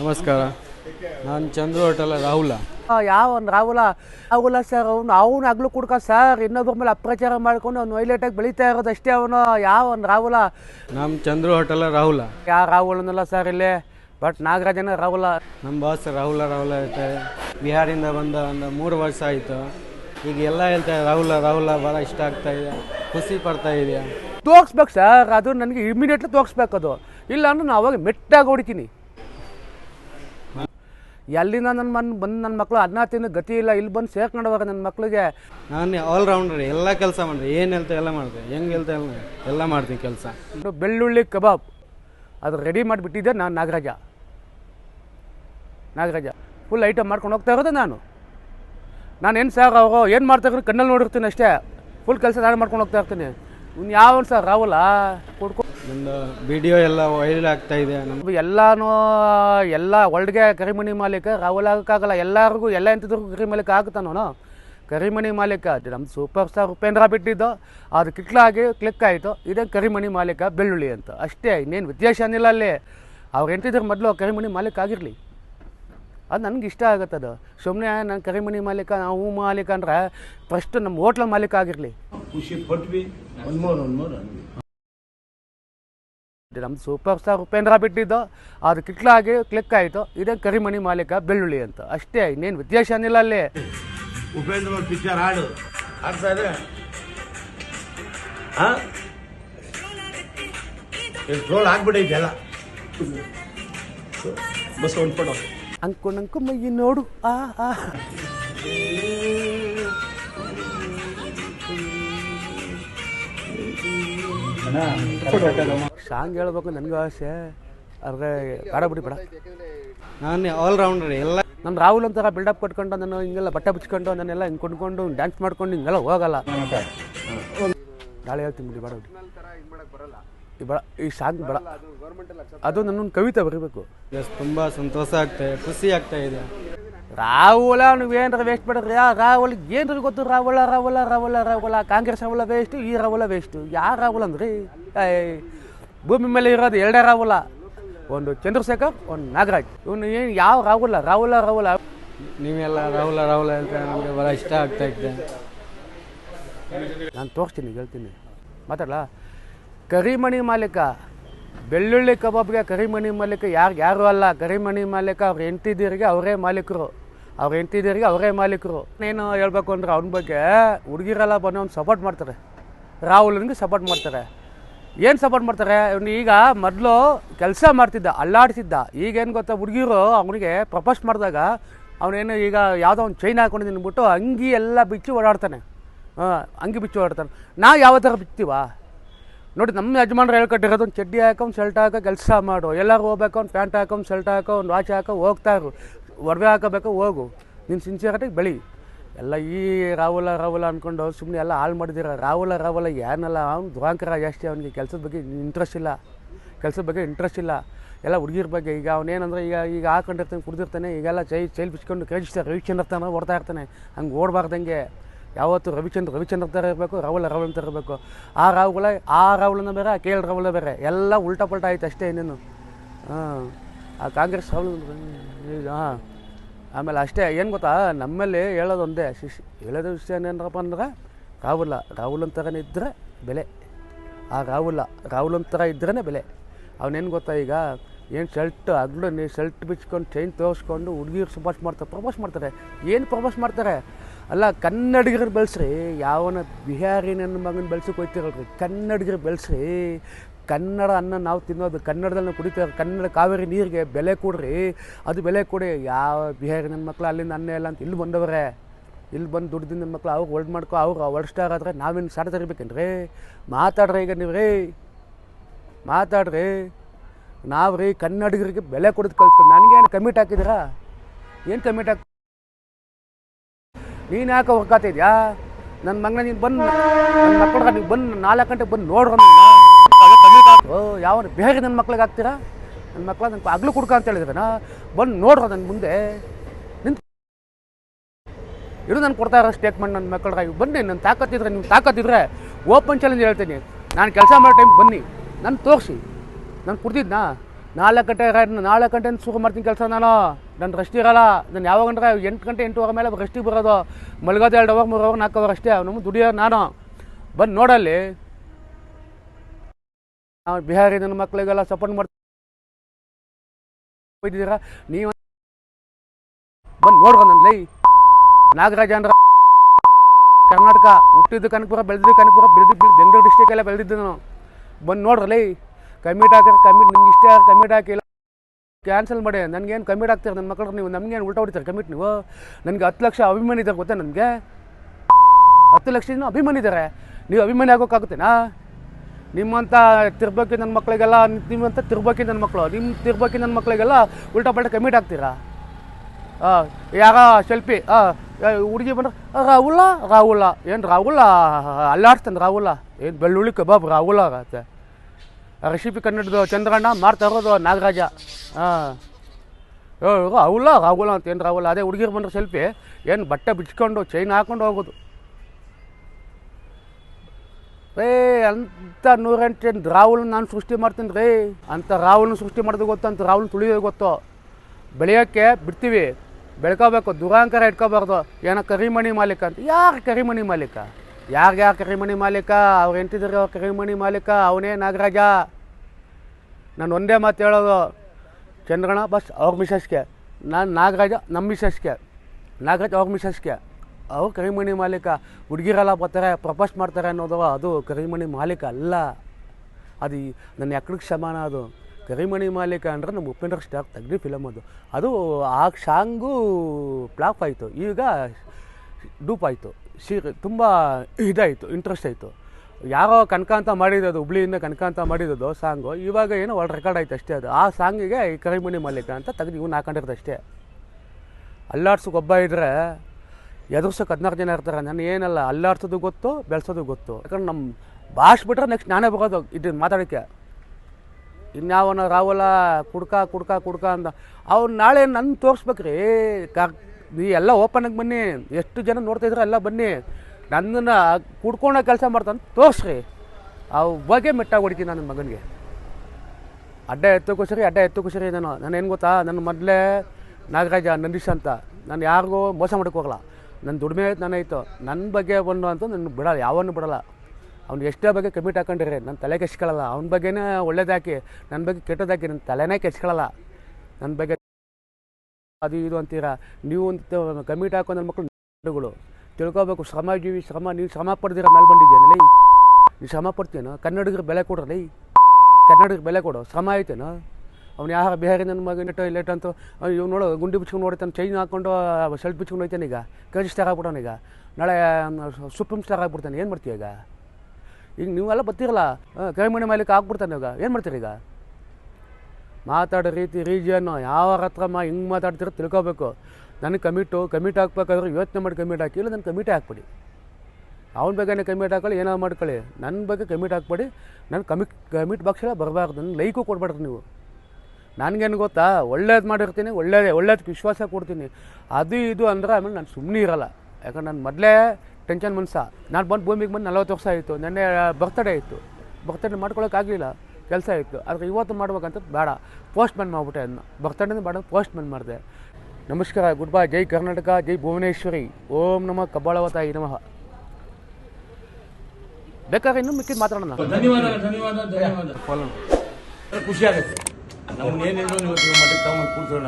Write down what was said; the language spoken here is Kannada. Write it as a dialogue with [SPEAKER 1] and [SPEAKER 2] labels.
[SPEAKER 1] ನಮಸ್ಕಾರ. ನಾನು ಚಂದ್ರು ಹೋಟೆಲ್ ರಾಹುಲ.
[SPEAKER 2] ಯಾವ ಒಂದು ರಾಹುಲ? ರಾಹುಲ ಸರ್ ಅವನು ಅವನು ಹಗ್ಲು ಕುಡ್ಕ ಸರ್ ಇನ್ನೊಬ್ಬರ ಮೇಲೆ ಅಪ್ರಚಾರ ಮಾಡ್ಕೊಂಡು ಅವ್ನು ವೈಲೇಟಾಗಿ ಬೆಳೀತಾ ಇರೋದು ಅಷ್ಟೇ ಅವನು. ಯಾವ ಒಂದು ರಾಹುಲ?
[SPEAKER 1] ನಮ್ಮ ಚಂದ್ರು ಹೋಟೆಲ್ ರಾಹುಲ.
[SPEAKER 2] ಯಾವ ರಾಹುಲನಲ್ಲ ಸರ್ ಇಲ್ಲಿ? ಬಟ್ ನಾಗರಾಜನ ರಾಹುಲ.
[SPEAKER 1] ನಮ್ಮ ಬಾಸ್ ರಾಹುಲ ರಾಹುಲ ಹೇಳ್ತಾರೆ ಬಿಹಾರಿಂದ ಬಂದ ಒಂದು ಮೂರು ವರ್ಷ ಆಯಿತು. ಈಗ ಎಲ್ಲ ಹೇಳ್ತಾರೆ ರಾಹುಲ ರಾಹುಲ ಭಾಳ ಇಷ್ಟ ಆಗ್ತಾ ಇದೆ. ಖುಷಿ ಪಡ್ತಾ ಇದೆಯಾ.
[SPEAKER 2] ತೋರಿಸ್ಬೇಕು ಸರ್ ಅದು ನನಗೆ ಇಮಿಡಿಯೇಟ್ಲಿ ತೋರಿಸ್ಬೇಕು ಅದು. ಇಲ್ಲ ಅಂದ್ರೆ ನಾನು ಅವಾಗ ಮೆಟ್ಟಾಗಿ ಹೊಡಿತೀನಿ. ಎಲ್ಲಿಂದ ನನ್ನ ಮನ್ ಬಂದು ನನ್ನ ಮಕ್ಕಳು ಅದನ್ನ ತಿನ್ನೋ ಗತಿ ಇಲ್ಲ ಇಲ್ಲಿ ಬಂದು ಸೇರ್ಕೊಂಡವಾಗ ನನ್ನ ಮಕ್ಕಳಿಗೆ
[SPEAKER 1] ನಾನು ಆಲ್ರೌಂಡರ್ ಎಲ್ಲ ಕೆಲಸ ಮಾಡಿದೆ. ಏನು ಹೇಳ್ತಾ ಎಲ್ಲ ಮಾಡಿದೆ. ಹೆಂಗೆ ಹೇಳ್ತಾ ಎಲ್ಲ ಎಲ್ಲ ಮಾಡ್ತೀನಿ ಕೆಲಸ.
[SPEAKER 2] ಬೆಳ್ಳುಳ್ಳಿ ಕಬಾಬ್. ಅದು ರೆಡಿ ಮಾಡಿಬಿಟ್ಟಿದ್ದೆ ನಾನು ನಾಗರಾಜ. ನಾಗರಾಜ ಫುಲ್ ಐಟಮ್ ಮಾಡ್ಕೊಂಡು ಹೋಗ್ತಾ ಇರೋದು ನಾನು. ನಾನು ಏನು ಸರ್ ಅವರು ಏನು ಮಾಡ್ತಾ ಕಣ್ಣಲ್ಲಿ ನೋಡಿರ್ತೀನಿ ಅಷ್ಟೇ. ಫುಲ್ ಕೆಲಸ ನಾನು ಮಾಡ್ಕೊಂಡು ಹೋಗ್ತಾ ಇರ್ತೀನಿ. ಇವ್ನು ಯಾವ ಸರ್ ರಾಹುಲ? ಕೊಡ್ಕೊ
[SPEAKER 1] ಒಂದು ವಿಡಿಯೋ ಎಲ್ಲ ವೈರಲ್ ಆಗ್ತಾ ಇದೆ
[SPEAKER 2] ಎಲ್ಲಾನು ಎಲ್ಲ ವರ್ಲ್ಡ್ಗೆ ಕರಿಮಣಿ ಮಾಲೀಕ ರಾಹುಲ್ ಆಗಕ್ಕಾಗಲ್ಲ ಎಲ್ಲರಿಗೂ ಎಲ್ಲ ಎಂತಿದ್ರು ಕರಿ ಮಾಲೀಕ ಆಗುತ್ತಾನೋ ಕರಿಮಣಿ ಮಾಲೀಕ ಅದು ನಮ್ಮ ಸೂಪರ್ ಸ್ಟಾರ್ ಉಪೇಂದ್ರ ಬಿಟ್ಟಿದ್ದು ಅದು ಕಿಟ್ಲಾಗಿ ಕ್ಲಿಕ್ ಆಯಿತು ಇದೇ ಕರಿಮಣಿ ಮಾಲೀಕ ಬೆಳ್ಳುಳ್ಳಿ ಅಂತ. ಅಷ್ಟೇ ಇನ್ನೇನು ವ್ಯತ್ಯಾಸ ಏನಿಲ್ಲ ಅಲ್ಲಿ. ಅವ್ರು ಎಂತಿದ್ರು ಮೊದಲು ಕರಿಮಣಿ ಮಾಲೀಕ ಆಗಿರಲಿ. ಅದು ನನಗೆ ಇಷ್ಟ ಆಗುತ್ತೆ ಅದು. ಸುಮ್ಮನೆ ನಾನು ಕರಿಮಣಿ ಮಾಲೀಕ ನಾವು ಮಾಲೀಕ ಅಂದ್ರೆ ಫಸ್ಟ್ ನಮ್ಮ ಹೋಟ್ಲ ಮಾಲೀಕ ಆಗಿರಲಿ.
[SPEAKER 3] ಖುಷಿ ಪಟ್ವಿ ಒಂದ್ ಮೂರು ಒಂದ್ ಮೂರು
[SPEAKER 2] ನಮ್ಮ ಸೂಪರ್ ಸ್ಟಾರ್ ಉಪೇಂದ್ರ ಬಿಟ್ಟಿದ್ದು. ಅದು ಕಿಟ್ಲಾಗಿ ಕ್ಲಿಕ್ ಆಯಿತು. ಇದೇ ಕರಿಮಣಿ ಮಾಲೀಕ ಬೆಳ್ಳುಳ್ಳಿ ಅಂತ. ಅಷ್ಟೇ ಇನ್ನೇನು ವ್ಯತ್ಯಾಸ ಏನಿಲ್ಲ ಅಲ್ಲಿ.
[SPEAKER 3] ಉಪೇಂದ್ರ ಪಿಕ್ಚರ್ ಹಾಡು. ಆಡ್ತಾ ಟ್ರೋಲ್ ಎಲ್ಲ. ಬಸ್
[SPEAKER 2] ಮೈ ನೋಡು. ಆ ಆ. ಸಾಂಗ್ ಹೇಳ್ಬೇಕು ನನಗೂ ಆಸೆ. ಆದರೆ ಬೇಡ ಬಿಡಿ ಬೇಡ.
[SPEAKER 1] ನಾನು ಆಲ್ರೌಂಡರ್ ಎಲ್ಲ
[SPEAKER 2] ನಮ್ಮ ರಾಹುಲ್ ಒಂಥರ ಬಿಲ್ಡಪ್ ಕೊಟ್ಕೊಂಡು ನಾನು ಹಿಂಗೆಲ್ಲ ಬಟ್ಟೆ ಬಿಚ್ಕೊಂಡು ನಾನೆಲ್ಲ ಹಿಂಗೆ ಕೊಂಡ್ಕೊಂಡು ಡ್ಯಾನ್ಸ್ ಮಾಡ್ಕೊಂಡು ಹಿಂಗೆಲ್ಲ ಹೋಗಲ್ಲ. ನಾಳೆ ಹೇಳ್ತೀನಿ ಬಿಡಿ ಬೇಡ ಬಿಡಿ. ಈ ಬೇಡ ಈ ಸಾಂಗ್ ಬೇಡ. ಅದು ನನ್ನೊಂದು ಕವಿತೆ ಬರೀಬೇಕು.
[SPEAKER 1] ಎಸ್ ತುಂಬ ಸಂತೋಷ ಆಗ್ತಾ ಇದೆ ಖುಷಿ ಆಗ್ತಾ ಇದೆ.
[SPEAKER 2] ರಾಹುಲ ಏನಾರ ವೇಸ್ಟ್ ಮಾಡಿದ್ರೆ? ಯಾ ರಾಹುಲ್ ಏನ್ರಿ ಗೊತ್ತು? ರಾಹುಲ ರಾಹುಲ ರಾಹುಲ ರಾಹುಲ. ಕಾಂಗ್ರೆಸ್ ರಾಹುಲ ವೇಸ್ಟು ಈ ರಾಹುಲ ವೇಸ್ಟು ಯಾರು ರಾಹುಲ್ ಅಂದ್ರಿ? ಭೂಮಿ ಮೇಲೆ ಇರೋದು ಎರಡೇ ರಾಹುಲ. ಒಂದು ಚಂದ್ರಶೇಖರ್ ಒಂದು ನಾಗರಾಜ್. ಇವನು ಏನು ಯಾವ ರಾಹುಲ? ರಾಹುಲ ರಾಹುಲ.
[SPEAKER 1] ನೀವೆಲ್ಲ ರಾಹುಲ ರಾಹುಲ ಹೇಳ್ತಾರೆ ನಮಗೆ ಬಹಳ ಇಷ್ಟ ಆಗ್ತಾ ಇದ್ದೆ
[SPEAKER 2] ನಾನು ತೋರಿಸ್ತೀನಿ ಹೇಳ್ತೀನಿ. ಮಾತಾಡಲ್ಲ ಕರಿಮಣಿ ಮಾಲೀಕ. ಬೆಳ್ಳುಳ್ಳಿ ಕಬಾಬ್ಗೆ ಕರಿಮಣಿ ಮಾಲೀಕ ಯಾರು ಯಾರು ಅಲ್ಲ. ಕರಿಮಣಿ ಮಾಲೀಕ ಅವ್ರ ಹೆಂಡ್ತಿದ್ದೀರಿಗೆ ಅವರೇ ಮಾಲೀಕರು. ಅವ್ರ ಹೆಂಡ್ತಿದ್ದೀರಿಗೆ ಅವರೇ ಮಾಲೀಕರು. ಏನು ಹೇಳ್ಬೇಕು ಅಂದ್ರೆ ಅವನ ಬಗ್ಗೆ ಹುಡುಗಿರೆಲ್ಲ ಬಂದು ಅವ್ನು ಸಪೋರ್ಟ್ ಮಾಡ್ತಾರೆ. ರಾಹುಲ್ನಿಗೆ ಸಪೋರ್ಟ್ ಮಾಡ್ತಾರೆ. ಏನು ಸಪೋರ್ಟ್ ಮಾಡ್ತಾರೆ? ಇವನು ಈಗ ಮೊದಲು ಕೆಲಸ ಮಾಡ್ತಿದ್ದ, ಅಲ್ಲಾಡ್ತಿದ್ದ. ಈಗೇನು ಗೊತ್ತಾ ಹುಡುಗಿರು ಅವನಿಗೆ ಪ್ರಪೋಸ್ ಮಾಡಿದಾಗ ಅವನೇನು ಈಗ ಯಾವುದೋ ಒಂದು ಚೈನ್ ಹಾಕೊಂಡಿದ್ದೀನಿ ಅಂದ್ಬಿಟ್ಟು ಅಂಗಿ ಎಲ್ಲ ಬಿಚ್ಚಿ ಓಡಾಡ್ತಾನೆ. ಹಾಂ, ಅಂಗಿ ಬಿಚ್ಚಿ ಓಡಾಡ್ತಾನೆ. ನಾವು ಯಾವ ಥರ ಬಿಚ್ತೀವ? ನೋಡಿ, ನಮ್ಮ ಯಜಮಾನ್ರು ಹೇಳ್ಕೊಟ್ಟಿರೋದು ಒಂದು ಚಡ್ಡಿ ಹಾಕೊಂಡು ಶರ್ಟ್ ಹಾಕೋ, ಕೆಲಸ ಮಾಡು. ಎಲ್ಲರೂ ಹೋಗ್ಬೇಕು, ಒಂದು ಪ್ಯಾಂಟ್ ಹಾಕೊಂಡು ಶರ್ಟ್ ಹಾಕೋ, ಒಂದು ವಾಚ್ ಹಾಕೋ, ಹೋಗ್ತಾ ಇರು. ಒಡವೆ ಹಾಕೋಬೇಕು, ಹೋಗು. ನಿನ್ನ ಸಿನ್ಸಿಯರಿಟಿಗೆ ಬೆಳಿ. ಎಲ್ಲ ಈ ರಾಹುಲ ರಾಹುಲ ಅಂದ್ಕೊಂಡು ಸುಮ್ಮನೆ ಎಲ್ಲ ಹಾಳು ಮಾಡಿದಿರ. ರಾಹುಲ ರಾಹುಲ ಏನಲ್ಲ ಅವ್ನು ದುರಾಂಕರ ಜಾಸ್ತಿ ಅವನಿಗೆ ಕೆಲಸದ ಬಗ್ಗೆ ಇಂಟ್ರೆಸ್ಟ್ ಇಲ್ಲ. ಕೆಲಸದ ಬಗ್ಗೆ ಇಂಟ್ರೆಸ್ಟ್ ಇಲ್ಲ. ಎಲ್ಲ ಹುಡುಗಿರ ಬಗ್ಗೆ ಈಗ ಅವನೇನಂದ್ರೆ ಈಗ ಈಗ ಹಾಕೊಂಡಿರ್ತಾನೆ, ಕುಡ್ದಿರ್ತಾನೆ, ಈಗೆಲ್ಲ ಚೈ ಚೈಲ್ ಬಿಚ್ಕೊಂಡು ಕಳಿಸ್ತಾರೆ ರವಿಚಂದ್ರ ತಾನ ಓಡ್ತಾ ಇರ್ತಾನೆ. ಹಂಗೆ ಓಡಬಾರ್ದಂಗೆ. ಯಾವತ್ತು ರವಿಚಂದ್ರ ರವಿಚಂದ್ರ ಥರ ಇರಬೇಕು, ರಾಹುಲ, ರಾಹುಲ್ ಅಂತ ಇರಬೇಕು. ಆ ರಾಹುಲ, ಆ ರಾಹುಲನ ಬೇರೆ, ಆ ಎಲ್ ರಾಹುಲ ಬೇರೆ. ಎಲ್ಲ ಉಲ್ಟಾ ಪಲ್ಟಾ ಆಯ್ತು ಅಷ್ಟೇ ಇನ್ನೇನು. ಹಾಂ. ಆ ಕಾಂಗ್ರೆಸ್ ರಾಹುಲ್ ಹಾಂ. ಆಮೇಲೆ ಅಷ್ಟೇ, ಏನು ಗೊತ್ತಾ? ನಮ್ಮಲ್ಲಿ ಹೇಳೋದು ಒಂದೇ ಶಿಶ್, ಹೇಳೋದು ವಿಷಯ ಏನಪ್ಪ ಅಂದ್ರೆ, ರಾಹುಲ, ರಾಹುಲ್ ಥರನೇ ಇದ್ದರೆ ಬೆಲೆ. ಆ ರಾಹುಲ, ರಾಹುಲ್ ಅಂತರ ಇದ್ರೇ ಬೆಲೆ. ಅವನೇನು ಗೊತ್ತಾ ಈಗ? ಏನು ಶರ್ಟ್ ಹಗ್ಲು ನೀ ಶರ್ಟ್ ಬಿಚ್ಕೊಂಡು ಚೈನ್ ತೋರಿಸ್ಕೊಂಡು ಹುಡುಗಿರು ಸುಭಾಷ್ ಮಾಡ್ತಾರೆ, ಪ್ರಪೋಸ್ ಮಾಡ್ತಾರೆ. ಏನು ಪ್ರಪೋಸ್ ಮಾಡ್ತಾರೆ? ಅಲ್ಲ, ಕನ್ನಡಿಗರು ಬೆಳೆಸ್ರಿ, ಯಾವನ ಬಿಹಾರಿ ಮಗನ ಬೆಳ್ಸಕ್ಕೆ ಹೋಗ್ತಿರಲ್ರಿ, ಕನ್ನಡಿಗರು ಬೆಳೆಸ್ರಿ. ಕನ್ನಡ ಅನ್ನ ನಾವು ತಿನ್ನೋದು, ಕನ್ನಡದಲ್ಲಿ ಕುಡಿತೇವೆ ಕನ್ನಡ ಕಾವೇರಿ ನೀರಿಗೆ ಬೆಲೆ ಕೊಡ್ರಿ. ಅದು ಬೆಲೆ ಕೊಡಿ. ಯಾವ ಬಿಹಾರಿ ನನ್ನ ಮಕ್ಳು ಅಲ್ಲಿಂದ ಅನ್ನ ಇಲ್ಲ ಅಂತ ಇಲ್ಲಿ ಬಂದವರೇ. ಇಲ್ಲಿ ಬಂದು ದುಡ್ಡಿನ ನನ್ನ ಮಕ್ಳು ಅವ್ರು ಒಳ್ಳೆ ಮಾಡ್ಕೊ, ಅವ್ರು ವರ್ಡ್ ಸ್ಟಾರ್ ಆದರೆ ನಾವೇನು ಸಾಡ ತರಬೇಕೇನ್ರಿ? ಮಾತಾಡ್ರಿ ಈಗ ನೀವು ರೀ. ಮಾತಾಡ್ರಿ. ನಾವು ರೀ ಕನ್ನಡಿಗರಿಗೆ ಬೆಲೆ ಕೊಡೋದು ಕಲ್ತ್ಕೊಂಡು ನನಗೇನು ಕಮಿಟ್ ಹಾಕಿದ್ದೀರಾ ಏನು ಕಮಿಟ್ ಹಾಕಿ ನೀನು ಯಾಕೆ ಹೊರ್ಕಾತಿದ್ಯಾ ನನ್ನ ಮಗನ ನೀನು ಬಂದು ನನ್ನ ಮಕ್ಕಳ ನೀವು ಬಂದು ನಾಲ್ಕು ಗಂಟೆಗೆ ಬಂದು ನೋಡ್ರ ಹಾಕು ಯಾವ ಬೇಗ ನನ್ನ ಮಕ್ಳಿಗೆ ಹಾಕ್ತೀರಾ? ನನ್ನ ಮಕ್ಳ ನನ್ನ ಹಗ್ಲು ಕುಡ್ಕ ಅಂತ ಹೇಳಿದ್ರನ ಬಂದು ನೋಡ್ರ ನನ್ನ ಮುಂದೆ. ನಿಂತು ಇದು ನಾನು ಕೊಡ್ತಾ ಇರೋ ಸ್ಟೇಟ್ಮೆಂಟ್ ನನ್ನ ಮಕ್ಕಳಿಗೆ ಬನ್ನಿ ನನ್ನ ತಾಕತ್ತಿದ್ರೆ, ನೀವು ತಾಕತ್ತಿದ್ರೆ ಓಪನ್ ಚಾಲೆಂಜ್ ಹೇಳ್ತೀನಿ. ನಾನು ಕೆಲಸ ಮಾಡೋ ಟೈಮ್ ಬನ್ನಿ. ನಾನು ತೋರಿಸಿ. ನಾನು ಕುಡ್ದಿದ್ನಾ? ನಾಲ್ಕು ಗಂಟೆ ನಾಲ್ಕು ಗಂಟೆ ಶುರು ಮಾಡ್ತೀನಿ ಕೆಲಸ ನಾನು. ನನ್ನ ರೆಸ್ಟ್ ಇರಲ್ಲ. ನಾನು ಯಾವಾಗ ಅಂದ್ರೆ ಎಂಟು ಗಂಟೆ, ಎಂಟುವರೆ ಮೇಲೆ ರೆಸ್ಟಿಗೆ ಬರೋದು. ಮಲಗೋದು ಎರಡು ಅವರ್ ಮೂರು ಅವರ್ ನಾಲ್ಕು ಅವರ್ ಅಷ್ಟೇ. ನಮ್ಮ ದುಡಿಯೋ ನಾನು. ಬಂದು ನೋಡಲ್ಲಿ. ನಾವು ಬಿಹಾರಿ ನನ್ನ ಮಕ್ಕಳಿಗೆಲ್ಲ ಸಪೋರ್ಟ್ ಮಾಡ್ತೀರಾ ನೀವು ಬಂದು ನೋಡ್ಕೊ ನನ್ನ ಲೈ. ನಾಗರಾಜ ಅಂದ್ರೆ ಕರ್ನಾಟಕ, ಹುಟ್ಟಿದ್ದು ಕನಕಪುರ, ಬೆಳೆದಿದ್ದು ಕನಕಪುರ, ಬೆಳೆದಿದ್ದು ಬೆಂಗಳೂರು ಡಿಸ್ಟಿಕ್ ಎಲ್ಲ ಬೆಳೆದಿದ್ದು ನಾನು. ಬಂದು ನೋಡ್ರಲಿ ಕಮಿಟ್ ಹಾಕಿದ್ರೆ ಕಮಿಟ್ ನಿಮ್ಗೆ ಇಷ್ಟ ಕಮಿಟ್ ಹಾಕಿಲ್ಲ ಕ್ಯಾನ್ಸಲ್ ಮಾಡಿ. ನನಗೇನು ಕಮಿಟ್ ಆಗ್ತೀರ ನನ್ನ ಮಕ್ಕಳು ನೀವು ನಮಗೇನು ಉಲ್ಟಾ ಹೊಡಿತಾರೆ ಕಮಿಟ್ ನೀವು? ನನಗೆ ಹತ್ತು ಲಕ್ಷ ಅಭಿಮಾನಿ ಇದ್ದಾರೆ ಗೊತ್ತಾ ನನಗೆ? ಹತ್ತು ಲಕ್ಷ ಅಭಿಮಾನಿ ಇದ್ದಾರೆ ನೀವು ಅಭಿಮಾನಿ ಆಗೋಕ್ಕಾಗುತ್ತೇನಾ? ನಿಮ್ಮಂಥ ತಿರ್ಬೇಕು ನನ್ನ ಮಕ್ಕಳಿಗೆಲ್ಲ ನಿಮ್ಮಂತ ತಿರ್ಬಾಕಿ ನನ್ನ ಮಕ್ಕಳು ನಿಮ್ಮ ತಿರ್ಬೇಕು ನನ್ನ ಮಕ್ಕಳಿಗೆಲ್ಲ ಉಲ್ಟಾ ಪಲ್ಟಾ ಕಮಿಟ್ ಆಗ್ತೀರಾ? ಹಾಂ ಯಾರ ಸೆಲ್ಫಿ ಹಾಂ ಹುಡುಗಿ ಬಂದ್ರೆ, ರಾಹುಲ ರಾಹುಲ. ಏನು ರಾಹುಲ? ಅಲ್ಲಾಡ್ತಾನೆ ರಾಹುಲ. ಏನು ಬೆಳ್ಳುಳ್ಳಿ ಕಬಾಬ್ ರಾಹುಲ ಆಗತ್ತೆ. ರೆಸಿಪಿ ಕನ್ನಡದ ಚಂದ್ರಣ್ಣ, ಮಾಡ್ತಾ ಇರೋದು ನಾಗರಾಜ. ಹಾಂ ರಾಹುಲ ರಾಹುಲ ಅಂತ ಏನು ರಾಹುಲ? ಅದೇ ಹುಡುಗಿರು ಬಂದ್ರೆ ಸೆಲ್ಫಿ ಏನು ಬಟ್ಟೆ ಬಿಚ್ಕೊಂಡು ಚೈನ್ ಹಾಕೊಂಡು ಹೋಗೋದು. ರೇ, ಅಂತ ನೂರೆಂಟು ರಾಹುಲ್ ನಾನು ಸೃಷ್ಟಿ ಮಾಡ್ತೀನಿ ರೀ. ಅಂತ ರಾಹುಲ್ನ ಸೃಷ್ಟಿ ಮಾಡೋದು ಗೊತ್ತು, ಅಂತ ರಾಹುಲ್ ತುಳಿಯೋದು ಗೊತ್ತು. ಬೆಳೆಯೋಕ್ಕೆ ಬಿಡ್ತೀವಿ. ಬೆಳ್ಕೋಬೇಕು. ದುರಾಂಕಾರ ಇಟ್ಕೋಬಾರ್ದು. ಏನೋ ಕರಿಮಣಿ ಮಾಲೀಕ ಅಂತ. ಯಾರು ಕರಿಮಣಿ ಮಾಲೀಕ? ಯಾರು ಯಾರು ಕರಿಮಣಿ ಮಾಲೀಕ? ಅವ್ರು ಎಂಟಿದ್ರೆ ಅವ್ರು ಕರಿಮಣಿ ಮಾಲೀಕ? ಅವನೇ ನಾಗರಾಜ. ನಾನು ಒಂದೇ ಮಾತು ಹೇಳೋದು. ಚಂದ್ರಣ್ಣ, ಬಸ್ ಅವ್ರ ಮಿಸಸ್ಗೆ ನಾನು ನಾಗರಾಜ ನಮ್ಮ ಮಿಸಸ್ಗೆ ನಾಗರಾಜ್ ಅವ್ರ ಮಿಸಸ್ಗೆ ಅವ್ರು ಕರಿಮಣಿ ಮಾಲೀಕ ಹುಡುಗಿರೆಲ್ಲ ಬರ್ತಾರೆ ಪ್ರಪೋಸ್ಟ್ ಮಾಡ್ತಾರೆ ಅನ್ನೋದು ಅದು ಕರಿಮಣಿ ಮಾಲೀಕ ಅಲ್ಲ. ಅದು ನನ್ನ ಎಕ್ಕಡಿಗೆ ಸಮಾನ ಅದು. ಕರಿಮಣಿ ಮಾಲೀಕ ಅಂದರೆ ನಮ್ಮ ಉಪೇಂದ್ರ ಸ್ಟಾರ್ ತೆಗ್ದು ಫಿಲಮ್ ಅದು. ಅದು ಆ ಸಾಂಗು ಫ್ಲಾಪ್ ಆಯಿತು. ಈಗ ಡೂಪ್ ಆಯಿತು. ಸೀರೆ ತುಂಬ ಇದಾಯಿತು ಇಂಟ್ರೆಸ್ಟ್ ಆಯಿತು. ಯಾರೋ ಕನಕಾಂತ ಅದು, ಹುಬ್ಳಿಯಿಂದ ಕನಕಾಂತ ಮಾಡಿದ್ದು ಸಾಂಗು, ಇವಾಗ ಏನೋ ಒಳ್ಳೆ ರೆಕಾರ್ಡ್ ಆಯ್ತು ಅಷ್ಟೇ ಅದು. ಆ ಸಾಂಗಿಗೆ ಈ ಕರಿಮಣಿ ಮಾಲೀಕ ಅಂತ ತೆಗೆದು ಇವ್ನು ಹಾಕೊಂಡಿರೋದು ಅಷ್ಟೇ. ಅಲ್ಲಾಡ್ಸಕ್ಕೆ ಒಬ್ಬ ಇದ್ದರೆ ಎದುರ್ಸೋಕೆ ಹದಿನಾರು ಜನ ಇರ್ತಾರೆ. ನಾನು ಏನಲ್ಲ ಅಲ್ಲಾಡ್ಸೋದು ಗೊತ್ತು ಬೆಳೆಸೋದು ಗೊತ್ತು. ಯಾಕಂದ್ರೆ ನಮ್ಮ ಭಾಷೆ ಬಿಟ್ರೆ ನೆಕ್ಸ್ಟ್ ನಾನೇ ಬರೋದು ಇದು ಮಾತಾಡೋಕ್ಕೆ. ಇನ್ಯಾವನ ರಾವಲ ಕುಡ್ಕ ಕುಡ್ಕ ಕುಡ್ಕ ಅಂತ ಅವ್ನು ನಾಳೆ ನನ್ನ ತೋರಿಸ್ಬೇಕ್ರಿ. ಕಾ, ನೀ ಎಲ್ಲ ಓಪನಾಗಿ ಬನ್ನಿ. ಎಷ್ಟು ಜನ ನೋಡ್ತಾ ಇದ್ರೆ ಎಲ್ಲ ಬನ್ನಿ. ನನ್ನನ್ನು ಕುಡ್ಕೊಂಡ ಕೆಲಸ ಮಾಡ್ತಾನೆ ತೋರಿಸ್ರಿ. ಅವು ಬಗ್ಗೆ ಮೆಟ್ಟಾಗಿ ಹೊಡಿತೀನಿ ನನ್ನ ಮಗನಿಗೆ. ಅಡ್ಡ ಎತ್ತಕ್ಕೂ ಸರಿ ಅಡ್ಡ ಎತ್ತಕ್ಕೂ ಸರಿ ನಾನು. ನಾನು ಏನು ಗೊತ್ತಾ? ನನ್ನ ಮೊದಲೇ ನಾಗರಾಜ ನಂದೀಶ್ ಅಂತ. ನಾನು ಯಾರಿಗೂ ಮೋಸ ಮಾಡೋಕ್ಕೆ ಹೋಗಲ್ಲ ನನ್ನ ದುಡಿಮೆ ಆಯ್ತು ನಾನು ಆಯಿತು. ನನ್ನ ಬಗ್ಗೆ ಬಂದು ಅಂತ ನನ್ನ ಬಿಡಲ್ಲ, ಯಾವನ್ನು ಬಿಡಲ್ಲ. ಅವ್ನು ಎಷ್ಟೇ ಬಗ್ಗೆ ಕಮಿಟ್ ಹಾಕೊಂಡಿರಿ ನನ್ನ ತಲೆ ಕೆಚ್ಕೊಳ್ಳಲ್ಲ. ಅವ್ನ ಬಗ್ಗೆನೇ ಒಳ್ಳೇದಾಕಿ ನನ್ನ ಬಗ್ಗೆ ಕೆಟ್ಟದಾಕಿ ನನ್ನ ತಲೆನೇ ಕೆಚ್ಕೊಳ್ಳಲ್ಲ. ನನ್ನ ಬಗ್ಗೆ ಅದು ಇದು ಅಂತೀರಾ? ನೀವು ಕಮಿಟ್ ಹಾಕೋ ನನ್ನ ಮಕ್ಕಳು ತಿಳ್ಕೊಬೇಕು, ಶ್ರಮಜೀವಿ, ಶ್ರಮ, ನೀವು ಶ್ರಮ ಪಡ್ದಿರ ಮೇಲೆ ಬಂದಿದ್ದೇನೆ ನೀವು ಶ್ರಮ ಪಡ್ತೀನೋ ಕನ್ನಡಿಗರು ಬೆಲೆ ಕೊಡ್ರಲ್ಲ ಕನ್ನಡಿಗರು ಬೆಲೆ ಕೊಡು, ಶ್ರಮ ಐತೇನೋ ಅವ್ನು ಯಾವ ಬಿಹಾರಿ ನನ್ನ ಮಗ ಟಾಯ್ಲೆಟ್ ಅಂತ ಇವ್ ನೋಡು, ಗುಂಡಿ ಬಿಚ್ಕೊಂಡು ನೋಡ್ತಾನೆ ಚೈನ್ ಹಾಕ್ಕೊಂಡು ಶರ್ಟ್ ಬಿಚ್ಕೊಂಡು ಹೋಯ್ತಾನೆ ಈಗ. ಕೆ ಸ್ಟಾರ್ ಆಗ್ಬಿಟ್ಟವನು ಈಗ. ನಾಳೆ ಸುಪ್ರೀಂ ಸ್ಟಾರ್ ಆಗ್ಬಿಡ್ತಾನೆ, ಏನು ಮಾಡ್ತೀಯ ಈಗ? ಈಗ ನೀವೆಲ್ಲ ಬರ್ತೀರಲ್ಲ ಕೈಮಣಿ ಮಾಲೀಕ ಆಗ್ಬಿಡ್ತಾನೆ ಈಗ. ಏನು ಮಾಡ್ತೀರಿ ಈಗ? ಮಾತಾಡೋ ರೀತಿ ರೀಜಿಯನ್ನು ಯಾವ ಹತ್ರ ಮಾ ಹಿಂಗೆ ಮಾತಾಡ್ತಿರೋ ತಿಳ್ಕೊಬೇಕು. ನನಗೆ ಕಮಿಟು ಕಮಿಟ್ ಹಾಕ್ಬೇಕಾದ್ರೆ ಯೋಚನೆ ಮಾಡಿ ಕಮಿಟ್ ಹಾಕಿ, ಇಲ್ಲ ನನ್ನ ಕಮಿಟೇ ಹಾಕ್ಬಿಡಿ. ಅವನ ಬಗ್ಗೆನೇ ಕಮಿಟ್ ಹಾಕೊಳ್ಳಿ ಏನೋ ಮಾಡ್ಕೊಳ್ಳಿ. ನನ್ನ ಬಗ್ಗೆ ಕಮಿಟ್ ಹಾಕ್ಬೇಡಿ. ನನ್ನ ಕಮಿಟ್ ಕಮಿಟ್ ಬಾಕ್ಸ್ ಎಲ್ಲ ಬರಬಾರ್ದು. ನನ್ನ ಲೈಕು ಕೊಡಬಾರ್ದು ನೀವು. ನನಗೇನು ಗೊತ್ತಾ? ಒಳ್ಳೇದು ಮಾಡಿರ್ತೀನಿ ಒಳ್ಳೇದೇ ಒಳ್ಳೇದಕ್ಕೆ ವಿಶ್ವಾಸ ಕೊಡ್ತೀನಿ. ಅದು ಇದು ಅಂದ್ರೆ ಆಮೇಲೆ ನಾನು ಸುಮ್ಮನೆ ಇರಲ್ಲ. ಯಾಕಂದ್ರೆ ನಾನು ಮೊದಲೇ ಟೆನ್ಷನ್ ಮನ್ಸ. ನಾನು ಬಂದು ಭೂಮಿಗೆ ಬಂದು ನಲವತ್ತು ವರ್ಷ ಆಯಿತು. ನೆನ್ನೆ ಬರ್ತಡೇ ಇತ್ತು. ಬರ್ತಡೇ ಮಾಡ್ಕೊಳ್ಳೋಕ್ಕಾಗಲಿಲ್ಲ ಕೆಲಸ ಇತ್ತು. ಆದರೆ ಇವತ್ತು ಮಾಡ್ಬೇಕಂತ ಬೇಡ. ಪೋಸ್ಟ್ ಮ್ಯಾನ್ ಮಾಡಿಬಿಟ್ಟೆ ಅದನ್ನ ಬರ್ತಡೇನೂ ಬೇಡ ಪೋಸ್ಟ್ ಮ್ಯಾನ್ ಮಾಡಿದೆ. ನಮಸ್ಕಾರ ಗುಡ್ ಬೈ. ಜೈ ಕರ್ನಾಟಕ ಜೈ ಭುವನೇಶ್ವರಿ. ಓಂ ನಮ ಕಬ್ಬಾಳವತಾಯಿ ನಮಃ. ಬೇಕಾದ್ರೆ ಇನ್ನೂ ಮಿಕ್ಕಿದ್ದು ಮಾತಾಡೋಣ.
[SPEAKER 3] ಧನ್ಯವಾದ ಧನ್ಯವಾದ. ಧನ್ಯವಾದ ಖುಷಿ ಆಗುತ್ತೆ. ನಮ್ಗೆ ಏನಿದ್ರು ನೀವು ಮಟ್ಟಕ್ಕೆ ತಗೊಂಡು ಕೂರ್ಸೋಣ